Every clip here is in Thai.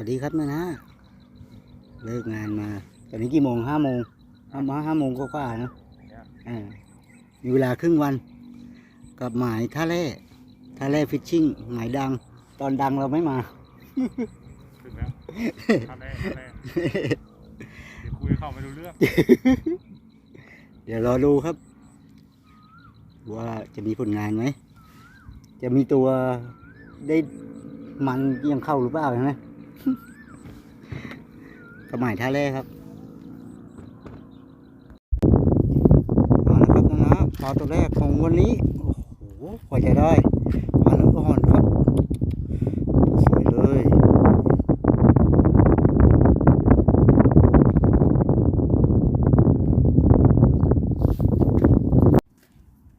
วัสดีครับนะนะ เลิกงานมา ตอนนี้กี่โมงห้าโมงห้ามาห้าโมงก็กว่าๆนะอ่ามีเวลาครึ่งวัน กับหมายท่าแร่ท่าแร่ฟิชชิ่งหมายดัง ตอนดังเราไม่มาถึงแล้วขั้นแรกขั้นแรกเดี๋ยวคุยเข้าไม่รู้เรื่อง เดี๋ยวรอดูครับ ว่าจะมีผลงานไหม จะมีตัวได้มันยังเข้าหรือเปล่าใช่ไหม กระหมายท่าแร่ครับมาล้วครับนะนะปลาตัวแรกของวันนี้ โอ้โหกว่าจะได้มาแล้วอ่อนครับ สวยเลย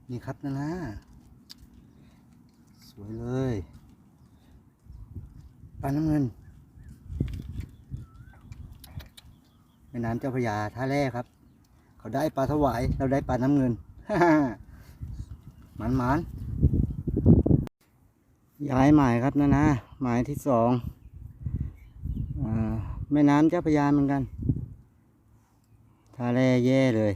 นี่ครับนะนะสวยเลยปลาน้ำเงิน แม่น้ำเจ้าพระยาท่าแร่ครับ เขาได้ปลาถวายเราได้ปลาน้ำเงินหมันหมันย้ายหมายครับนะนะหมายที่สองอแม่น้ำเจ้าพระยาเหมือนกันท่าแร่แย่เลย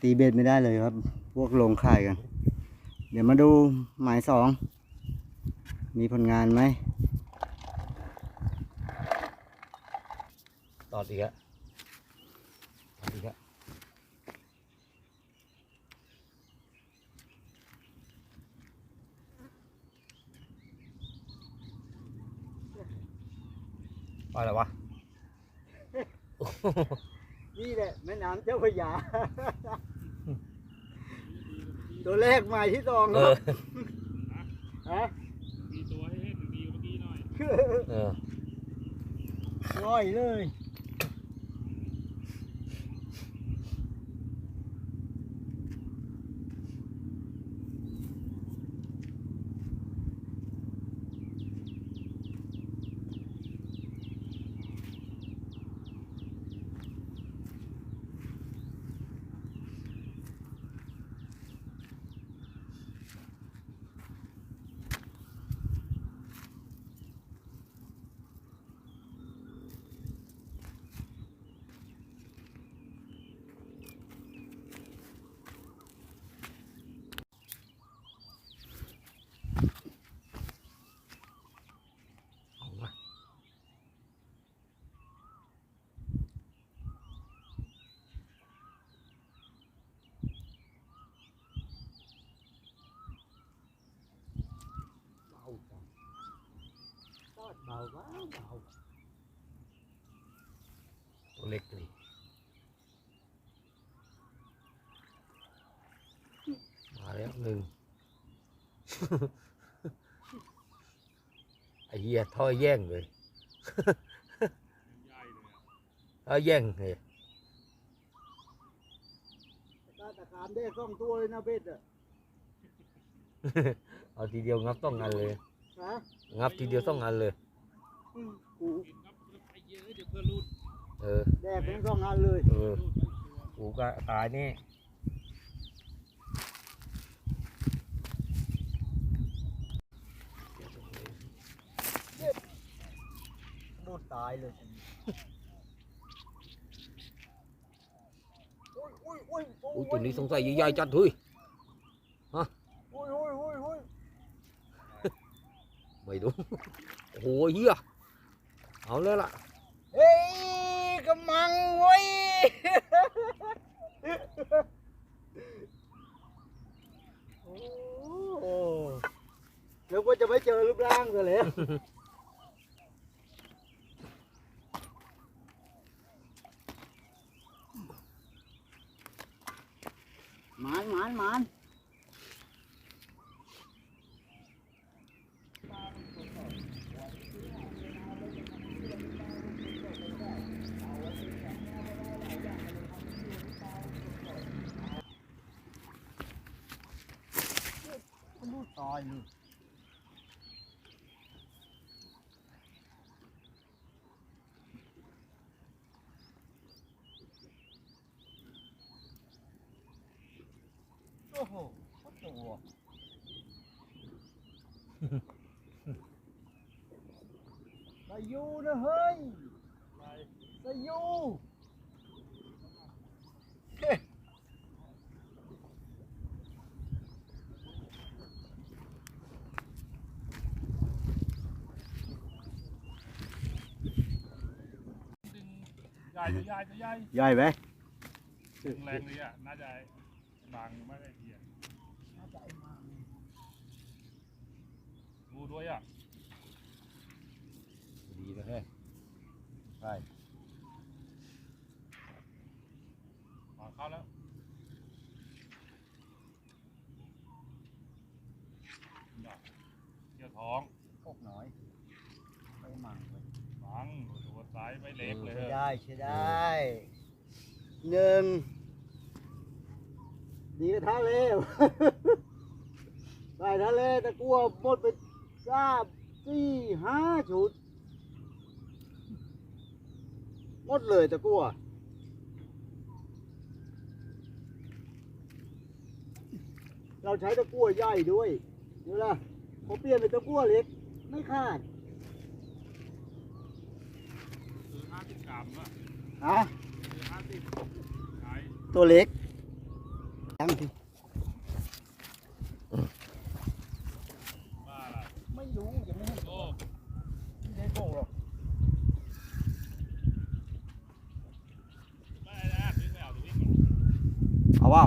ตีเบ็ดไม่ได้เลยครับ พวกลงข่ายกัน เดี๋ยวมาดูหมายสองมีผลงานไหม อดอีกอะตอดอีกอะปลาอะไรวะ นี่แหละแม่น้ำเจ้าพระยา ตัวแรกหมายที่สองคเอรับอ ฮะมีตัวให้เห็นดีกว่าเมื่อกี้หน่อย เออ ง่อยเลย ดเบาเบาเบาตัวเล็กเลยมาแล้วหนึ่ง ไอ้เหี้ยท่อแย่งเลยใหญ่เลยอะท่อแย่งเลยตาตะขามได้สองตัวเลยนะเบ็ดอะ เอาทีเดียวงับต้องงานเลย ฮะงับทีเดียวต้องงานเลย อืมกูกินครับไปเยอะเดี๋ยวเพื่อนรูดเออ แดกเป็นสองอันเลยเออรูดทั้งตัวกูก็ตายนี่โดนตายเลยโอ้ยโอ้ยโอ้ยโอ้อุ้ยยตัวนี้สงสัยใหญ่ๆจัดเฮ้ย โอ้ยโอ้ยโอ้ยโอ้ย ไม่รู้โอ้โหเฮียเอาเลยล่ะ เฮ้ยกำมังเว้ยโอ้โหนึกว่าจะไม่เจอรูปร่างเลย หมานหมานหมาน ตายเลยโอ้โหโคตรตัว เสยูนะเฮ้ยสยู ดึง ใหญ่ตัวใหญ่ตัวใหญ่ใหญ่ไหมดึงแรงเลยอะน่าจะบางไม่ได้เทียนดูด้วยอะดีเลยเฮ้ยใช่ ขอเข้าแล้วเกี่ยวท้อง พกน้อยไปมั่ง ฟังตัวซ้ายไม่เล็กเลย ใช้ได้หนึ่งดีกับท่าเร็วได้ท่าเล่ตะกัวหมดไปสามสี่ห้าชุดหมดเลยตะกัวเราใช้ตะกั่วใหญ่ด้วยดูล่ะผมเปลี่ยนเป็นตะกั่วเล็ก ไม่ขาด คือห้าสิบกรัมอะ ฮะคือห้าสิบใช่ตัวเล็กตั้งทีบ้าอะไรไม่รู้ยังไม่ให้โอ้ไม่ได้โกงหรอกไม่ได้นะขึ้นไม่เอาตัววิ่งหรอกเอาว่า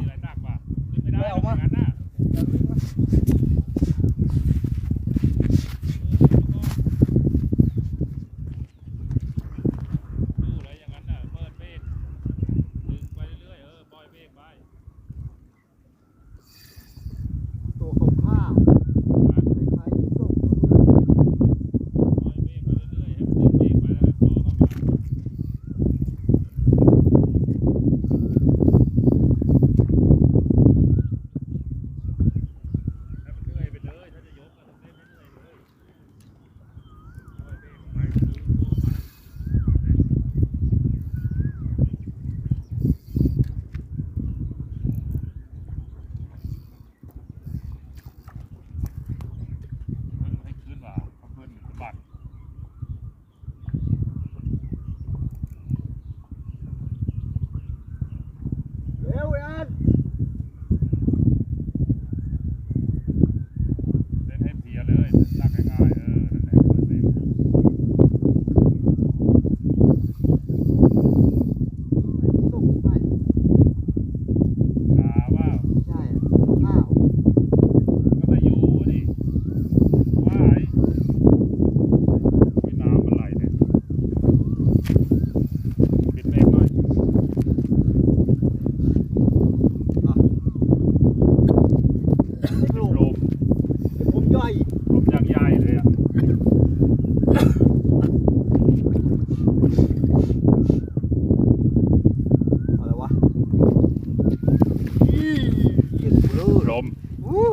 ลยลมวู้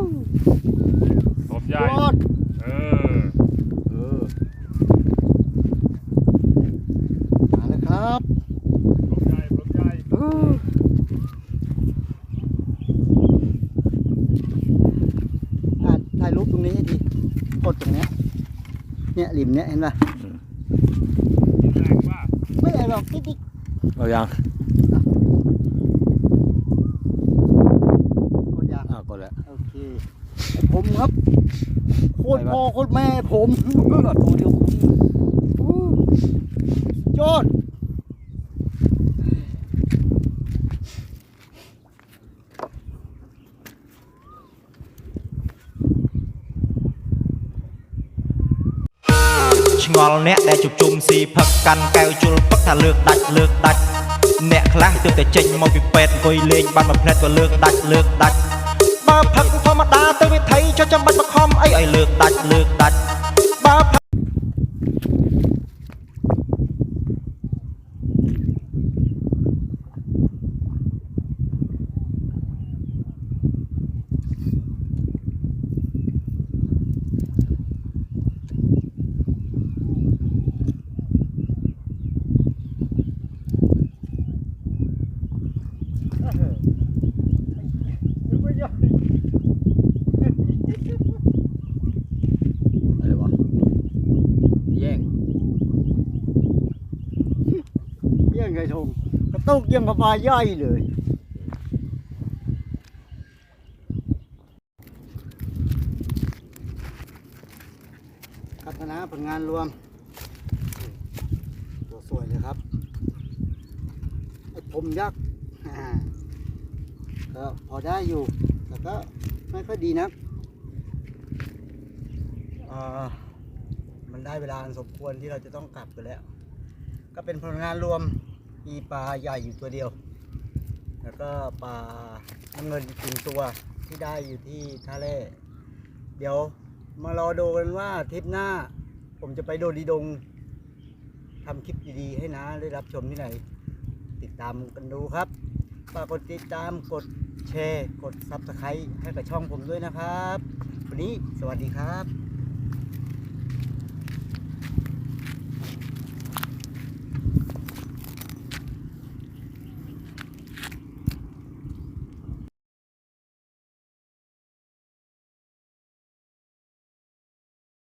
ลมใหญ่ยอดเออเออมาแล้วครับลมใหญ่ลมใหญ่เอออะถ่ายรูปตรงนี้ให้ดีกดตรงเนี้ยเนี่ยริมเนี้ยเห็นป่ะแรงป่ะไม่อะไรหรอกติ๊กเอายัง ผมครับ โคตรพ่อโคตรแม่ผม ก็ตัวเดียว อู้ยอด ឆ្ងល់អ្នកដែលជួបជុំស៊ីផឹកកាន់កែវជុលពឹកថាលើកដាច់លើកដាច់អ្នកខ្លះទើបតែចេញមកពីពេទ្យអង្គុយលេងបានមួយផ្នែកក៏លើកដាច់លើកដាច់ បើផឹកធម្មតាទៅវិថីចុះចាំបាច់បខំអីឲ្យលើកដាច់លើកដាច់ ตกยังกับปลาย่อยเลย พัฒนาผลงานรวม ตัวสวยเลยครับ ไอ้ผมยักษ์ก็พอได้อยู่ แต่ก็ไม่ค่อยดีนะอ่ามันได้เวลาสมควรที่เราจะต้องกลับกันแล้ว ก็เป็นผลงานรวม มีปลาใหญ่อยู่ตัวเดียว แล้วก็ปลาน้ำเงินอีกหนึ่งตัวที่ได้อยู่ที่ท่าเล่เดี๋ยวมารอดูกันว่าทริปหน้า ผมจะไปโดดีดงทำคลิปดีๆให้นะได้รับชมที่ไหน ติดตามกันดูครับฝากกดติดตามกดแชร์ กดซับสไครต์ให้กับช่องผมด้วยนะครับ วันนี้สวัสดีครับ